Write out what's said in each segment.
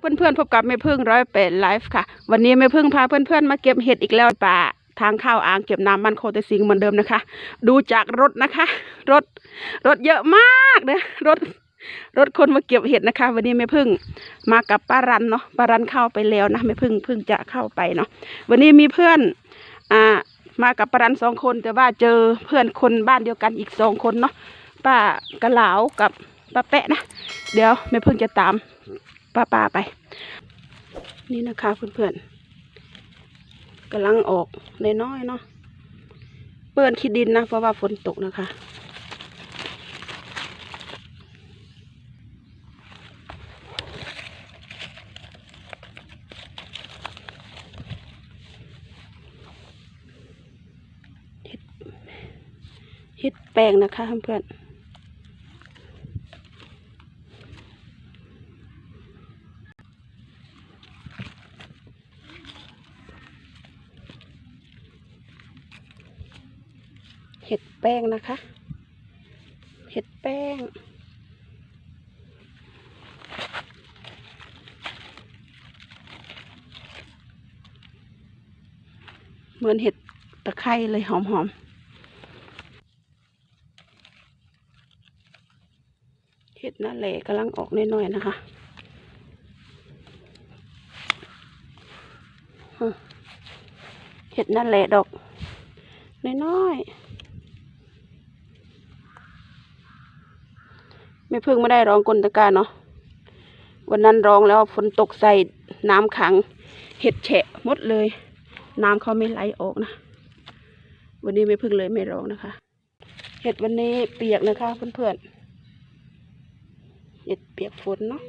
เพื่อนๆพบกับแม่พึ่งร้อยเป็ดไลฟ์ค่ะ วันนี้แม่พึ่งพาเพื่อนๆมาเก็บเห็ดอีกแล้วป่าทางเข้าอ่างเก็บน้ำมันโคเตสิงเหมือนเดิมนะคะ ดูจากรถนะคะ รถรถเยอะมากเนะรถรถคนมาเก็บเห็ดนะคะ วันนี้แม่พึ่งมากับป้ารันเนาะป้ารันเข้าไปแล้วนะแม่พึ่งพึ่งจะเข้าไปเนาะวันนี้มีเพื่อนอ่ามากับป้ารันสองคน แต่ว่าเจอเพื่อนคนบ้านเดียวกันอีกสองคนเนาะป้ากะเหลากับป้าแปะนะ เดี๋ยวแม่พึ่งจะตาม ป้าป้าไป นี่นะคะเพื่อนๆกำลังออกเล่น้อยเนาะเปื้อนขี้ดินนะ เพราะว่าฝนตกนะคะฮ็ดเฮ็ดแปลงนะคะเพื่อนๆ เห็ดแป้งนะคะ เห็ดแป้ง เหมือนเห็ดตะไคร้เลยหอมๆ เห็ดนั่นแหละกำลังออกน้อยๆนะคะเห็ดนั่นแหละดอกน้อยๆ ไม่พิ่งไม่ได้ร้องกลตะการเนาะวันนั้นร้องแล้วฝนตกใส่น้ำขัง เห็ดแฉะหมดเลย น้ำเขาไม่ไหลออกนะ วันนี้ไม่พิ่งเลยไม่ร้องนะคะ เห็ดวันนี้เปียกนะคะเพื่อนๆเห็ดเปียกฝนเนาะ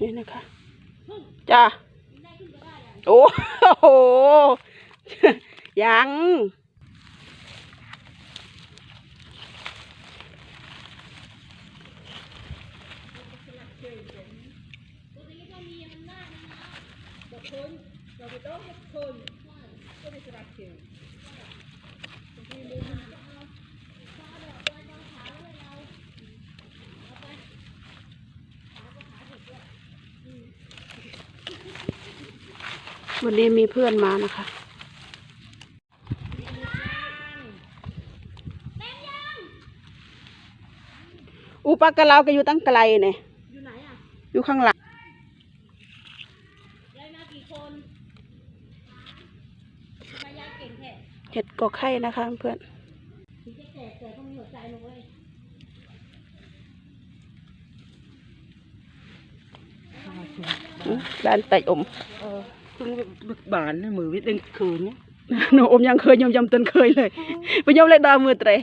นี่นะคะจ้าโอ้โหยัง วันนี้มีเพื่อนมานะคะ อุปกรเราก็อยู่ตั้งไกลเนี่ยอยู่ไหนอะ อยู่ข้างหลังยายมากี่คนทำไมยายเก่งแท้เห็ดกอไข่นะคะ เพื่อนถึงจะแก่แต่ต้องมีหัวใจนะเว้ยอืมร้านไต่อม เออเพิ่งบึกบานนะมือวิทย์เล่นคืนเนี่ย หนูอมยังเคยยำยำตนเคยเลยไปยำเลยดาวมือเตะ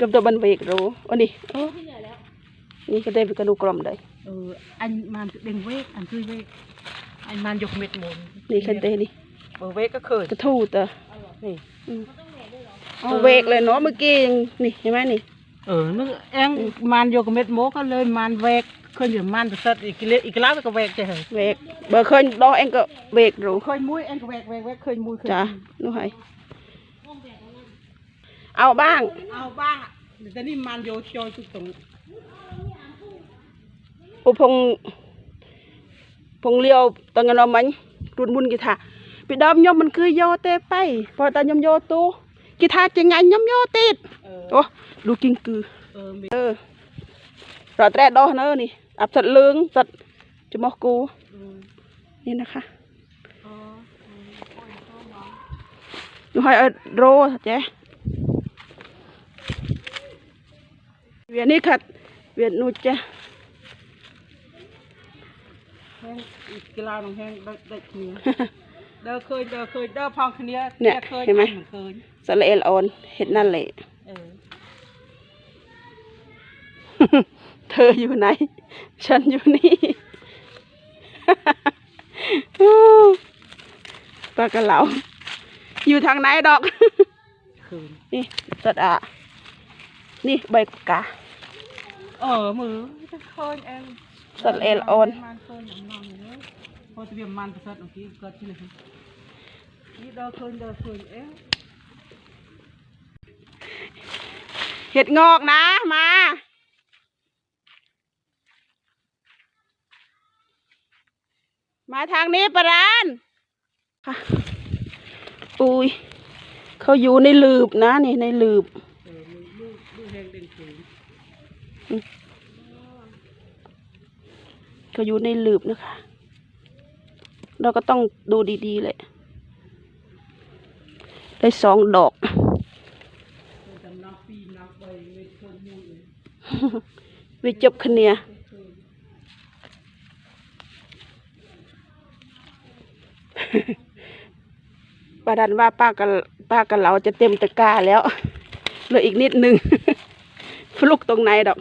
กับตัวบันเวกรู้อันนี้โอ้ ที่เหลือแล้ว นี่ก็ได้ไปกระดูกกลอมได้ เอออันมันเด้งเวกอันคือเวกอันมันยกเม็ดมน นี่คันเตนี่ เออเวกก็เคย กระทู้เตอ นี่ อืมเอาเวกเลยเนาะเมื่อกี้ยังนี่เห็นไหมนี่ เออนึกเอ็งมันยกเม็ดโมก็เลยมันเวก ឃើញវាមិនប្រសិទ្ធអ៊ីក្លេអ៊ីក្លាវក៏វែកចេះហើយវែកបើឃើញដោះអេងក៏វែករូឃើញមួយអេងក៏វែកវែកវែកឃើញមួយឃើញចានោះហើយអោបាងអោបាងតែនេះមិនយកចូលទុកទៅអូផងផងលាវតងណមិញទួនមុនគេថាពីដើមខ្ញុំមិនគឺយកទេប៉ៃព្រោះតែខ្ញុំយកទូគេថាចងាញ់ខ្ញុំយកទៀតអូឌូគីងគឺអឺ รุนมุนกีตาปีดอมยมมันคือโยเตไปพอตอนยมโยตูกีตาจะไงยมโยติดเออโอ้ดูกิ้งกือเออมีเออรอแตรดอเนอะนี่อับสัตว์เลืองสัตว์จะมอกกูเออนี่นะคะอ๋ออยู่ให้เอาโรเจ๊เวียนนี่ขัดเวียนนูเจ๊แห้งอีกกีฬาหนึ่งแห้งได้ได้เนี้ยเด้อเคยเด้อเคยเด้อพองคืนนี้เนี่ยเคยเห็นไหมเคยสละเอลออนเห็ดนั่นแหละเออเธออยู่ไหน ฉันอยู่นี่ ปลากระเหลา อยู่ทางไหนดอกคืนนี่ตัดอะ นี่ใบกาเออมือจะเคยเองสัตว์เอลออนมันเคยหนังนอนอยู่เลยพอจะเบียมันประเสริฐเมื่อกี้เกิดที่ไหนนี่เด้อเคยเด้อเคยเองเห็ดงอกนะมา มาทางนี้ปะรานค่ะอุ้ยเขาอยู่ในหลืบนะนี่ในหลืบเออมือมือมือแหงเด่นสูงเขาอยู่ในหลืบนะคะ เราก็ต้องดูดีๆเลย ได้สองดอกเออจำนับปีนับใบไม่เคยมูเลยวิจบคะเนีย ปาดันว่าป้ากับป้ากับเราจะเต็มตะกร้าแล้วเหลืออีกนิดนึงฟลุกตรงไหนดอก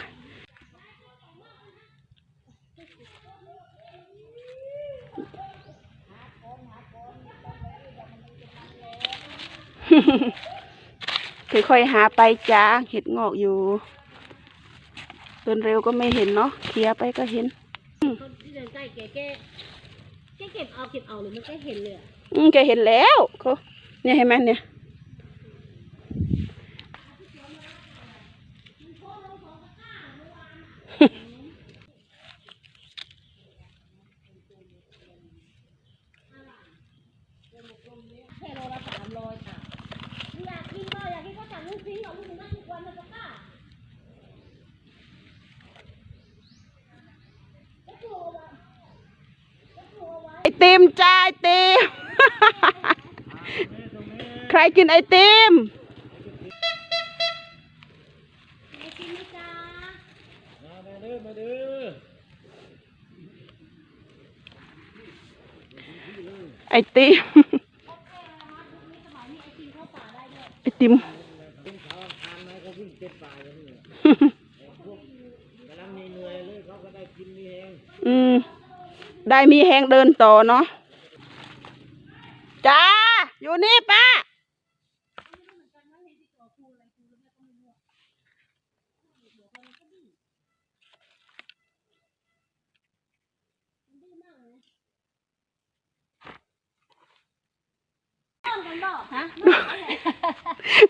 ค่อยๆหาไปจ้าเห็ดงอกอยู่เดินเร็วก็ไม่เห็นเนาะเคลียไปก็เห็น คนที่เดินใกล้แกแกแก เก็บเอาเก็บเอาหรือมันก็เห็นเลยอะ อืมแกเห็นแล้วเขาเนี่ยเห็นไหมเนี่ย ติมจ้าไอติม ใครกินไอติม ไอติมไหมจ๊ะ มาเด้อมาเด้อ ไอติม ได้มีแหงเดินต่อเนาะจ้าอยู่นี่ป้า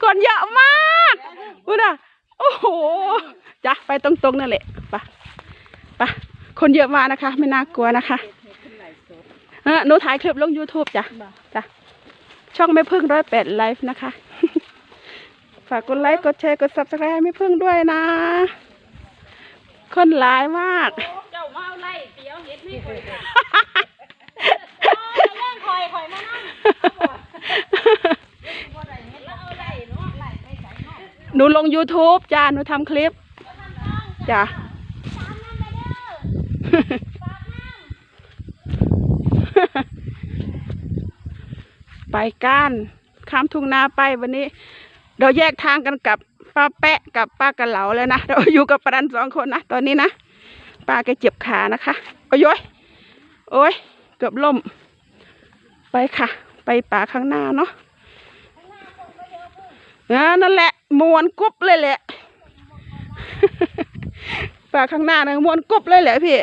คนเยอะมากพูดอะโอ้โหจ้ะไปตรงๆนั่นแหละ คนเยอะมากนะคะ ไม่น่ากลัวนะคะเออหนูถ่ายคลิปลง YouTube จ้ะจ้ะช่องไม่พึ่งร้อยแปดไลฟ์นะคะ ฝากกดไลค์กดแชร์กด subscribe ให้ไม่พึ่งด้วยนะ คนหลายมาก เจ้ามาเอาไล่เตี๋ยวเห็ดนี่คอยค่ะเรื่องคอยคอยมานั่งบ่ได้เห็ดแล้วเอาไล่เนาะไล่ไปใส่เนาะหนูลง YouTube จ้าหนูทำคลิป จ้ะ ตามนั่นไปเด้อฝากน้ำ ไป ก้านข้ามทุ่งนาไปวันนี้ เราแยกทางกันกับป้าแปะกับป้ากระเหลาแล้วนะเราอยู่กับปรันสองคนนะตอนนี้นะป้าแกเจ็บขานะคะโอ้ยโอ้ยเกือบล่ม ไปค่ะ ไปป่าข้างหน้าเนาะนั่นแหละมวนกุ๊บเลยแหละป่าข้างหน้านะมวนกุ๊บเลยแหละพี่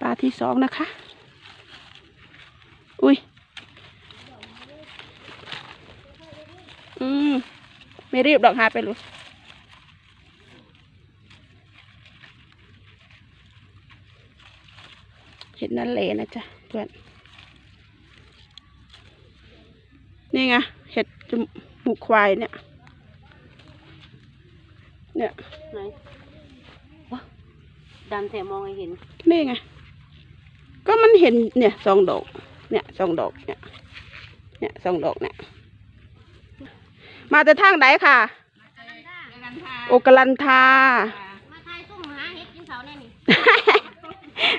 ป่าที่สองนะคะ อุ้ย อืม ไม่รีบดอกหาไปเลยเห็ดนั่นเลยนะจ๊ะเพื่อน นี่ไง เห็ดจมูกควายเนี่ย เนี่ย ไหนวะดำแต่มองให้เห็น นี่ไง ก็มันเห็นเนี่ยสองดอก เนี่ยสองดอกเนี่ยเนี่ยสองดอกเนี่ย มาแต่ทางไหนค่ะ โอกลันทามาทายซุ่มหาเห็ดกินเสาแน่นี่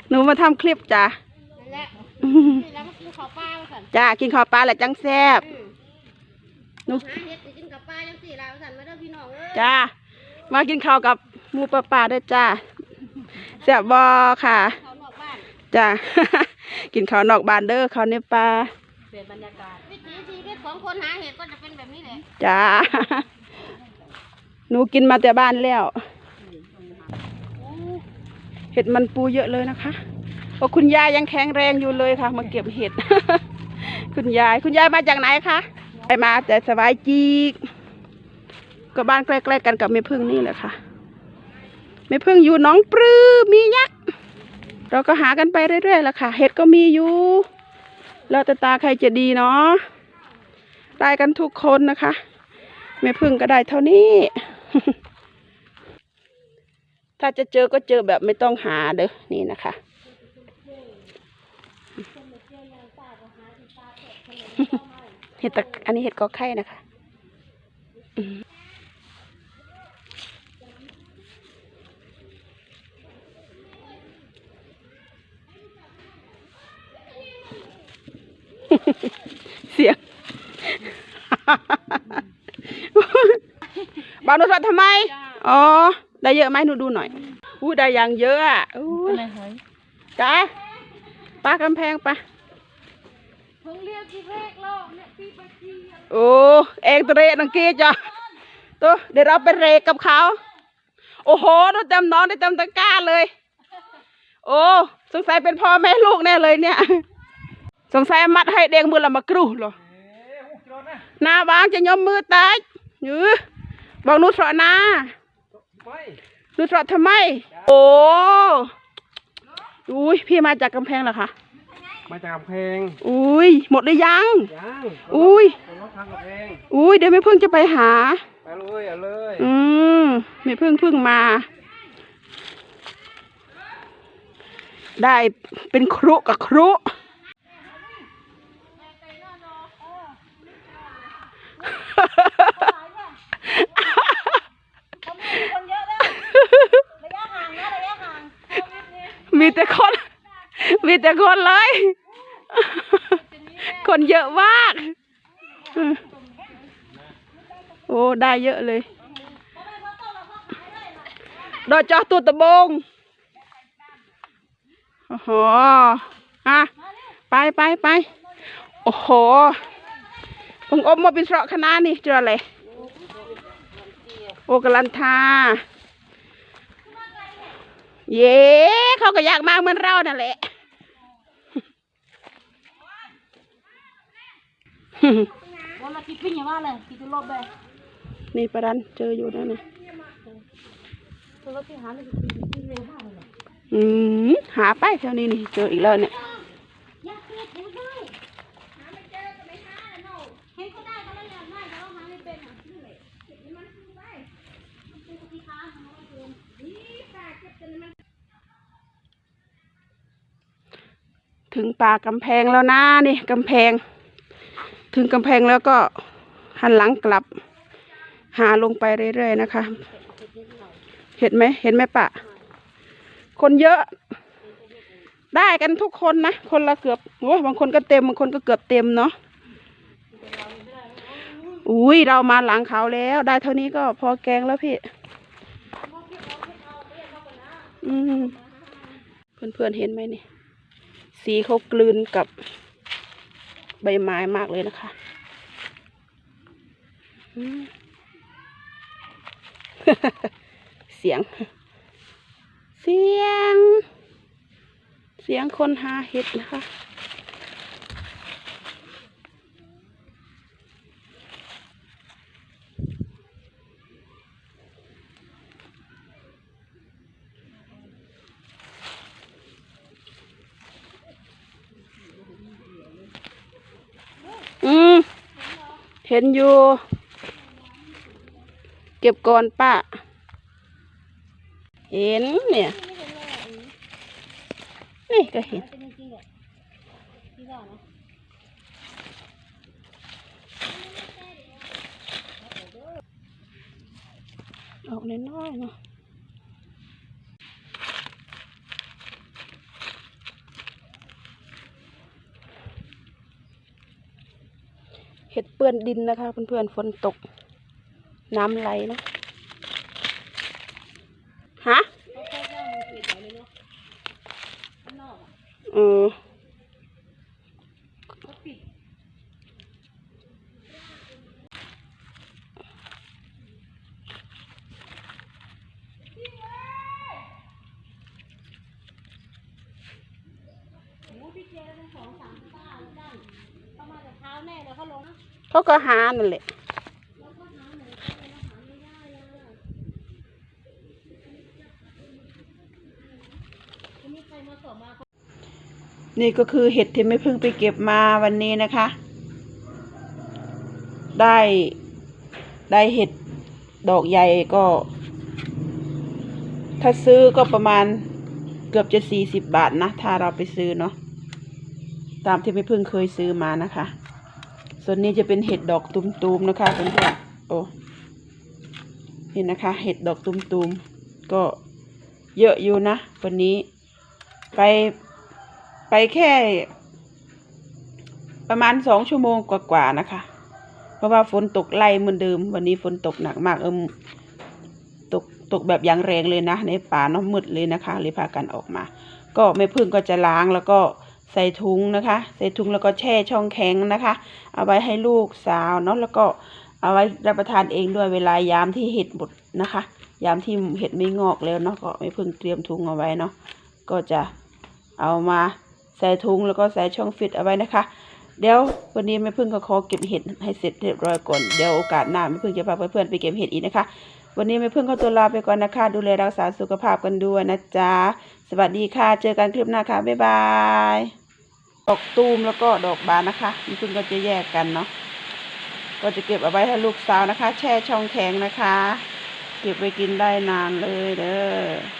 หนูมาทำคลิปจ้ะนั่นแหละนี่แล้วมากินข้าวปลาว่าสั่นจ้ากินข้าวปลาแหละจังแซ่บอืมหนูหาเห็ดไปกินกับปลาจังสี่ลาวสั่นมาเด้อพี่น้องเอ้ยจ้ามากินข้าวกับหมูปลาปลาด้วยจ้าแซ่บบอค่ะ จ้า กินข้าวนอกบ้านเด้อข้าวในปลาเปลี่ยนบรรยากาศวิถีชีวิตของคนหาเห็ดก็จะเป็นแบบนี้แหละจ้า หนูกินมาแต่บ้านแล้วเห็ดมันปูเยอะเลยนะคะโอ้คุณยายยังแข็งแรงอยู่เลยค่ะ มาเก็บเห็ด คุณยาย คุณยายมาจากไหนคะไปมาแต่สบายจีกก็บ้านใกล้ๆกันกับแม่พึ่งนี่แหละค่ะแม่พึ่งอยู่หน้องปลือมียักษ์ เราก็หากันไปเรื่อยๆแหละค่ะ เห็ดก็มีอยู่แล้วแต่ตาใครจะดีเนาะได้กันทุกคนนะคะแม่พึ่งก็ได้เท่านี้ ถ้าจะเจอก็เจอแบบไม่ต้องหาเด้อนี่นะคะเห็ดตะอันนี้เห็ดกอไข่นะคะอืม เสียง บางนุชทำไม อ๋อ ได้เยอะไหมหนูดูหน่อย อู้ได้อย่างเยอะอะอู้อะไรเฮ้ยจ้าปลากำแพงปะเพิ่งเรียกที่แรกโลกเนี่ยปีปะจีโอ้เองตัวเรนังเกียจ้ะตัวเดี๋ยวเราไปเรกกับเขา โอ้โหดูเต็มน้องได้เต็มตะกร้าเลย โอ้สงสัยเป็นพ่อแม่ลูกแน่เลยเนี่ย สงสัยมัดให้เด้งมือละมากรูเหรอหน้าบางจะยอมมือตายยื้อ บอกนุชรอนาไปนุชรอทำไม โอ้อุ้ยพี่มาจากกำแพงเหรอคะมาจากกำแพง อุ้ยหมดหรือยัง ยัง อุ้ยตรงรถทางกำแพงอุ้ยเดี๋ยวไม่เพิ่งจะไปหา ไปเลยเอาเลย อืมไม่เพิ่งเพิ่งมา ได้เป็นครุกับครุ เขาไม่มีคนเยอะแล้วระยะห่างนะระยะห่างโควิดเนี่ย มีแต่คน มีแต่คนเลย คนเยอะมาก โอ้ ได้เยอะเลยดอยจอตัวตะบงโอ้โหอะไปไปไปโอ้โหผงอมมาเป็นเสระคณะนี่เจออะไรโอกลันทา เย้เขาก็อยากมาเหมือนเรานั่นแหละวันละกี่ปิ้งอย่างว่าเลยกี่ตัวรอบแบบนี่ประดันเจออยู่นั่นนะตัวรอบที่หาเลยกี่ปิ้งเร็วมากเลยอืมหาไปแถวนี้นี่เจออีกแล้วเนี่ยอยากเห็นเห็นได้หาไม่เจอก็ไม่หาเลยโน่เห็นก็ได้ก็ไม่อยากได้แต่ว่าหาไม่เป็นอะนี่แหละเก็บมันซื้อไปมันซื้อที่ค้าทำมาเกินนี่ตาเก็บจนมัน ถึง ป่ากำแพงแล้วนะนี่กำแพง ถึงกำแพงแล้วก็หันหลังกลับ หาลงไปเรื่อยๆนะคะ เห็นไหมเห็นไหมปะ คนเยอะ ได้กันทุกคนนะ คนละเกือบโอ้ยบางคนก็เต็มบางคนก็เกือบเต็มเนาะอุ้ยเรามาหลังเขาแล้ว ได้เท่านี้ก็พอแกงแล้วพี่ อืมเพื่อนๆเห็นไหมนี่ สีเขากลืนกับใบไม้มากเลยนะคะเสียง เสียง เสียงคนหาเห็ดนะคะ อืม เห็นอยู่ เก็บก่อนป้า เห็นเนี่ย นี่ก็เห็นเป็นจริงๆแหละที่ว่านะออกน้อยๆเนาะ เห็ดเปื้อนดินนะคะ เพื่อนๆฝนตก น้ำไหลนะฮะเขาแค่ย่างมือถือใส่เลยเนาะข้างนอกอะ เออ เขาปิดโอ้พี่เจเป็นสองสามต้าแล้วกันเขามาจากเท้าแน่แล้วเขาลงนะ เขา ก็หานั่นแหละนี่ก็คือเห็ดที่ไม่เพิ่งไปเก็บมาวันนี้นะคะ ได้ได้เห็ดดอกใหญ่ก็ ถ้าซื้อก็ประมาณเกือบจะสี่สิบบาทนะ ถ้าเราไปซื้อเนาะตามที่ไม่เพิ่งเคยซื้อมานะคะ ส่วนนี้จะเป็นเห็ดดอกตุมๆนะคะเพื่อนๆโอ้เห็นนะคะ เห็ดดอกตุมๆก็เยอะอยู่นะวันนี้ ไปไปแค่ ประมาณสองชั่วโมงกว่าๆนะคะ เพราะว่าฝนตกไล่เหมือนเดิม วันนี้ฝนตกหนักมากเอิมตกตกแบบอย่างแรงเลยนะ ในป่านาะมืดเลยนะคะเลยพากันออกมา ก็แม่พึ่งก็จะล้างแล้วก็ ใส่ถุงนะคะ ใส่ถุงแล้วก็แช่ช่องแข็งนะคะ เอาไว้ให้ลูกสาวเนาะแล้วก็เอาไว้รับประทานเองด้วยเวลายามที่เห็ดหมดนะคะ ยามที่เห็ดไม่งอกแล้วเนาะก็แม่พึ่งเตรียมถุงเอาไว้เนาะก็จะเอามาใส่ถุงแล้วก็ใส่ช่องฟิตเอาไว้นะคะ เดี๋ยววันนี้แม่พึ่งก็ขอเก็บเห็ดให้เสร็จเรียบร้อยก่อนเดี๋ยวโอกาสหน้าแม่พึ่งจะพาเพื่อนๆไปเก็บเห็ดอีกนะคะ วันนี้แม่พึ่งขอตัวลาไปก่อนนะคะ ดูแลรักษาสุขภาพกันด้วยนะจ๊ะสวัสดีค่ะ เจอกันคลิปหน้าค่ะบ๊ายบาย ดอกตูมแล้วก็ดอกบานนะคะนี่คุณก็จะแยกกันเนาะก็จะเก็บเอาไว้ให้ลูกสาวนะคะ แช่ช่องแข็งนะคะ เก็บไว้กินได้นานเลยเด้อ